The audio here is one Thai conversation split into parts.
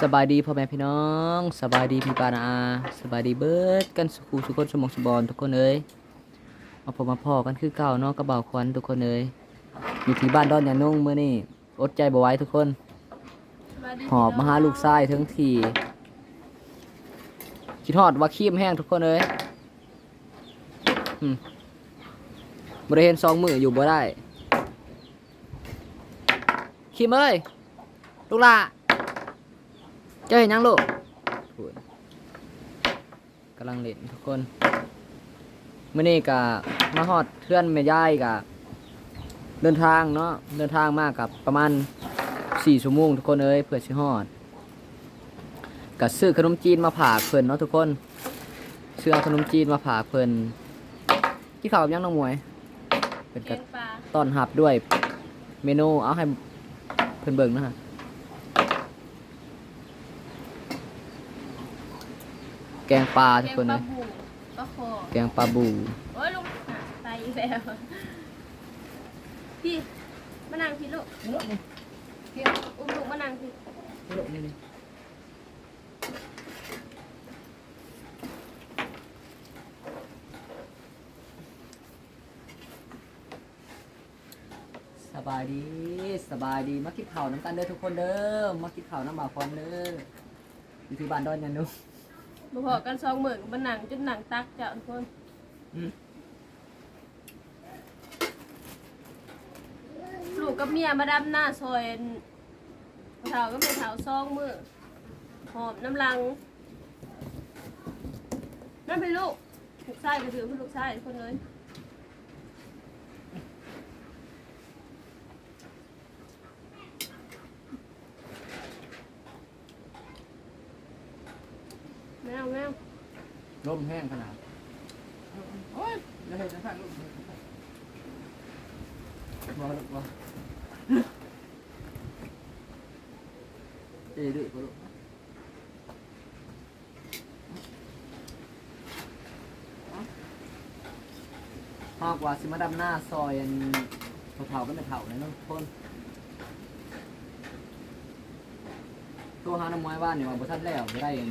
สบายดีพ่อแม่พี่น้อง สบายดีพี่ปานาอาสบายดีเบิดกันสุขุสุขคนสมองสมบอลทุกคนเอ้ยมาพบมาพ่อกันคือเก่าเนาะกระเบาควันทุกคนเอ้ยอยู่ที่บ้านดอนยานุ่งเมื่อนี่อดใจบ่ไหว้ทุกคน หอบมาหาลูกชายทั้งทีคิดฮอดว่าขี้มแห้งทุกคนเอ้ยอืมบริเห็นสองมืออยู่บ่ได้ขี้มเอ้ยลูกหละเจ้าเห็นยังลูกพูดกำลังเล่นทุกคนเมื่อนี้กะมาฮอดเพื่อนแม่ย่ายกะเดินทางเนาะเดินทางมากกับประมาณสี่ชั่วโมงทุกคนเอ้ยเพื่อชิฮอดก็ซื้อขนมจีนมาผากเพิ่นเนาะทุกคนซื้อเอาขนมจีนมาผากเพิ่นที่ข่าวกับยังน้องมวย เป็นแกกังปลาต้อนรับด้วย เมนูเอาให้เพิ่นเบิ่งนะฮะ กงปลาแกทุกงคนปเลลายบูปลาคอแกงปลาบูโอ้ยลูกตายอีกแล้วพี่มานั่งพี่ลูกพี่อุ้มลูกมานั่งพี่สบายดีสบายดีมากินข้าวน้ำกันเด้อทุกคนเด้อมากินข้าวน้ำบ่าวฟอนเด้ออยู่ที่บ้านดอนยันนุ มาพอกันสองหมื่นมานั่งจนหนังตักจ้ะทุกคนอืมลูกกับเมียมาดำหน้าซอยเท้าก็ไม่เท้าซองมือหอมน้ำลัง นั่นเป็นลูกลูกชายไปถือเป็นลูกชายทุกคนเลย แมวแมวลมแห้งขนาด โอ้ยอย่าเห็นนะท่านลมบ่ลูกบ่เอ้ยดื้อบ่ลูกฮอกว่าสิมาดำหน้าซอยอันเฒ่าๆก็ไม่เฒ่าเลยเนาะทุกคนตัวหาน้ำไม้บ้านนี่ว่าบ่ทันแล้วบ่ได้อัน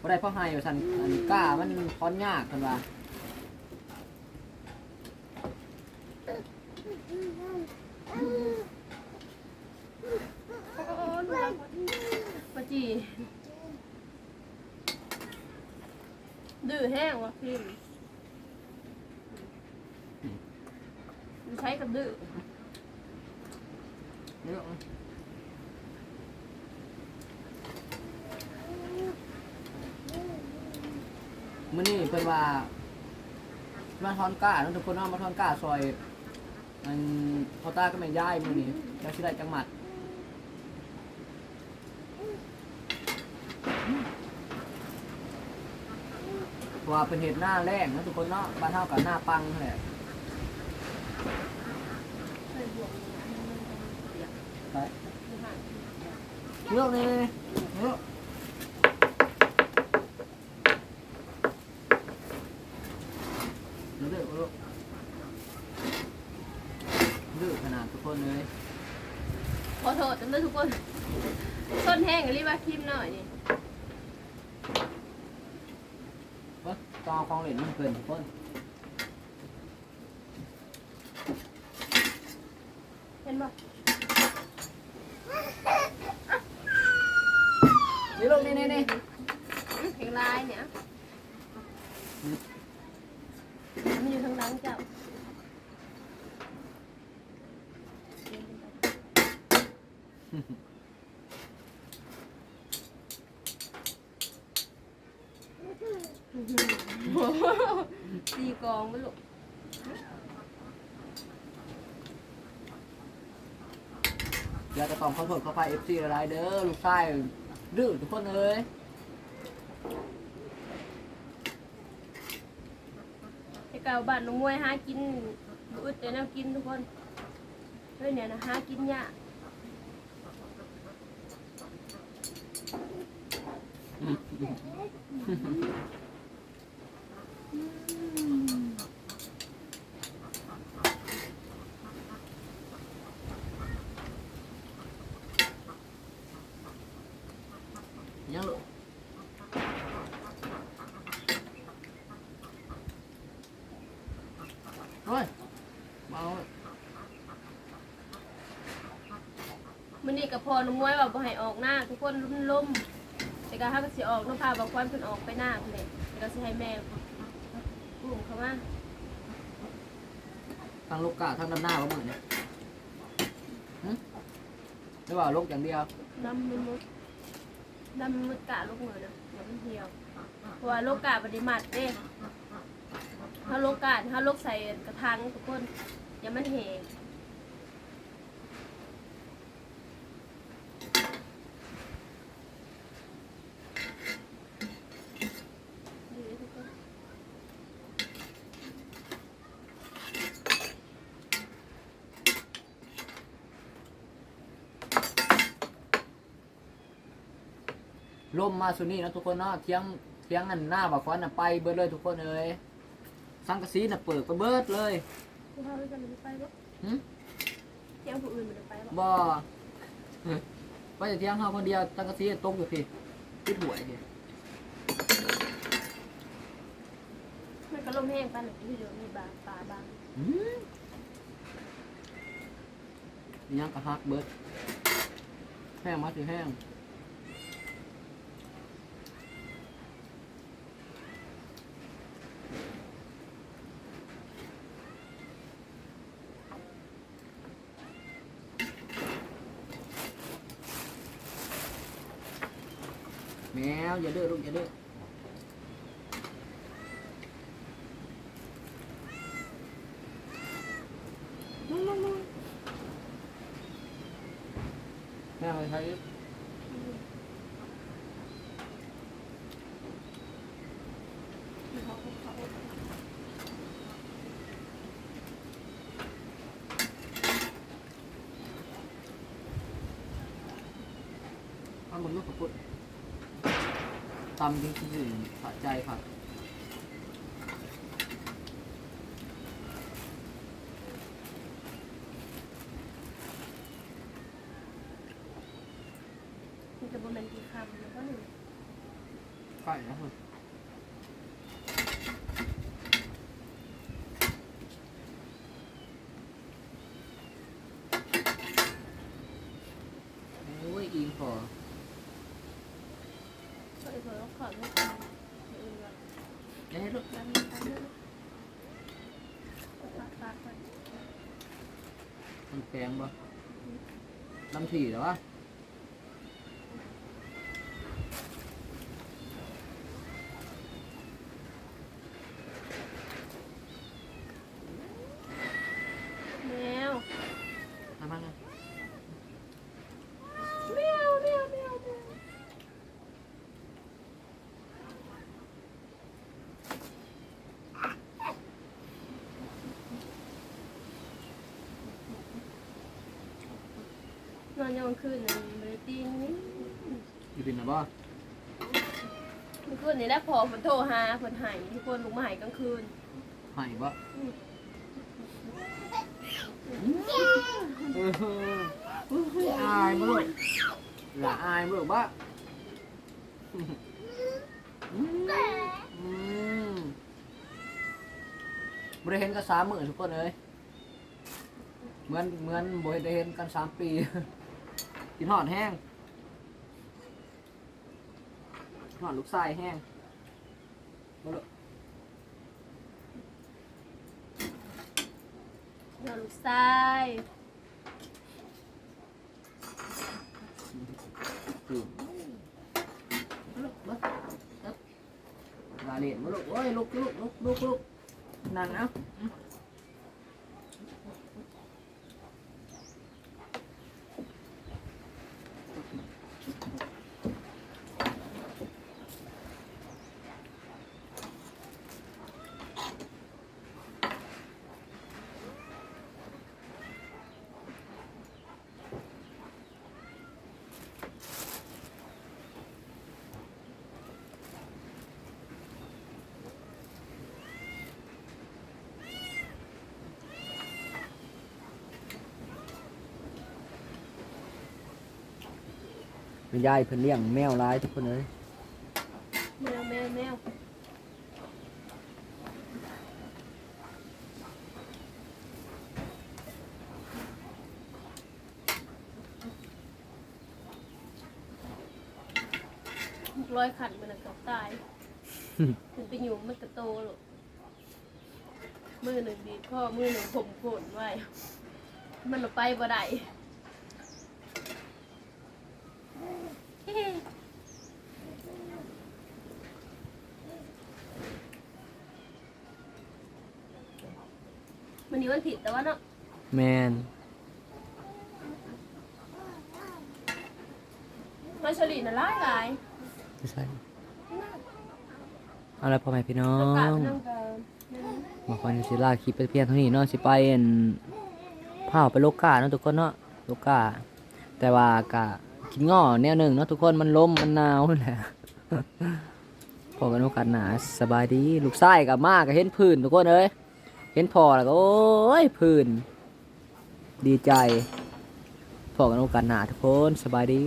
บ่ได้เพราะให้ว่าซั่นอันกล้ามันพอนยากเพิ่นว่าโอ้โหลูกรักปะจีดื้อแห้งว่ะพิมมันใช้กับดื้อนี่ลูกมื้ เพิ่นว่ามาทอนก้าเนาะทุกคนเนาะมาทอนก้าซอยอันพอต้าก็แม่ยายมื้อนี้แล้วสิได้จังหมัดว่าเป็นเห็ดหน้าแรงนะทุกคนเนาะบ้านเฮากับหน้าปังนั่นแหละไปเลือกนี่นี่เลือกเลือกเลือกเลือกเลือกขนาดทุก คนเลยขอโทษจำได้ทุกคนส้นแห้งรีบมาคิมหน่อยนี่ว่าต่อของเหรียญมันเกินทุกคนเห็นปะนี่ลูกนี่นี่นี่อื้อเพลงลายเนี่ยมันอยู่ทางหลังเจ้า ตีกองมันลูกอยากจะต้องขอโทษเข้าไปเอฟซีอะไรเด้อลูกชายดื้อทุกคนเลยไอ้เก่าบ้านน้องมวยหากินบุอึดแต่แนวกินทุกคนเฮ้ยเนี่ยนะหากินยาก ยังลูกโอ้ยามื้อนี้ก็พอนุ่มมวยแบบ่ให้ออกหน้าทุกคนลุ่มๆ ก็ถ้าก็สิออกน้องพาบางวันเพิ่นออกไปหน้าเพิ่นเลยแต่ก็สิให้แม่กลุ่มเขามาทางลูกกาทางดำหน้าว่าเหมือนเนี่ยหึหรือว่าลูกอย่างเดียว ดำมันมุดดำมันมุดกะลูกเหมือนนะเดี๋ยวมันเหี่ยวเพราะว่าโลกกะปฏิมัติเด้ถ้าโลกกะถ้าโลกใส่กระถางทุกคนอย่ามันแหงดีทุกคน ลมมาสุนี่นะทุกคนเนาะเที่ยงเที่ยงนั่นหน้าบ่าฟ้อนน่ะไปเบิดเลยทุกคนเอ้ยสังกะสีน่ะเปิดไปเบิดเลยพวกเขาจะมันไปบ่หึเที่ยงผู้อื่นมันจะไปบ่บ่ว่าจะเที่ยงเฮาคนเดียวสังกะสีตกอยู่พี่ติดหวยพี่มันก็ลมแห้งปานนั้นที่เดียวมีบางปลาบางอืมอิหยังกะฮักเบิดแห้งมาสิแห้ง แมวอย่าดื้อลูกอย่าดื้อแม่ไปใช้เขาเขาข้างบนลูกกระปุก ตำจริงๆอยู่สะใจครับมันจะบ่แม่นกี่คำแล้วก็หนึ่งใกล้แล้วคุณโอ้ยอิงพอ ก็เลยขอขอไม่กินเออเด้ลูกแล้วมีอันนึงฝากฝากก่อนมันแพงบ่ลำถี่เหรอวะ แมว มามาเลย แมวแมวแมวแมวอ นอนยังกลางคืนนะมันเลยตีนนี่อยู่บินนะบ่เมื่อคืนนี่แหล้วพอฝนโทรหาฝนหายทุกคนลุกมาหายกลางคืนใหายบ่อืมเอออายบ่ลูกละอายบ่ลูกบ่อืมอืมบ่ได้เห็นกันสามมื้อทุกคนเอ้ยเหมือนเหมือนบ่ได้เห็นกันสามปี กินหอดแห้งหอดลูกทรายแห้งบ่ลูกนอนลูกชายตื่นลุกลุกลุกลาเล่นมาลุกโอ้ยลุกลุกลุกลุกลุกนั่งเแม่ยายเพิ่นเลี้ยงแมวร้ายทุกคนเลยแมวแมวแมวร้อยขันมันกับตายถึงไปอยู่มันกระโตหรอกมือหนึ่งดีพ่ออมือหนึ่งผมโผล่ไว้ มันละไปบ่ได้ นนี้วันผิดแต่ว่าเนาะแมนมาฉลีน่ะร้ายหลายไม่ใช่เอาละพ่อแม่พี่น้อโอกาสงมันนั่งกันบอกว่าสิลาคลิปไปเพียงเท่านี้เนาะสิไปอันพาไปโลกาเนาะทุกคนเนาะโลกาแต่ว่ากะกินง้อแนวหนึ่งเนาะทุกคนมันลมมันหนาวนั่นแหละ พอกันโอกาสหนาสบายดี ลูกไส้กับมากก็เห็นพื้นทุกคนเอ้ย เห็นพอแล้วก็ โอ้ยพื้น ดีใจพอกันโอกาสหนาทุกคน สบายดี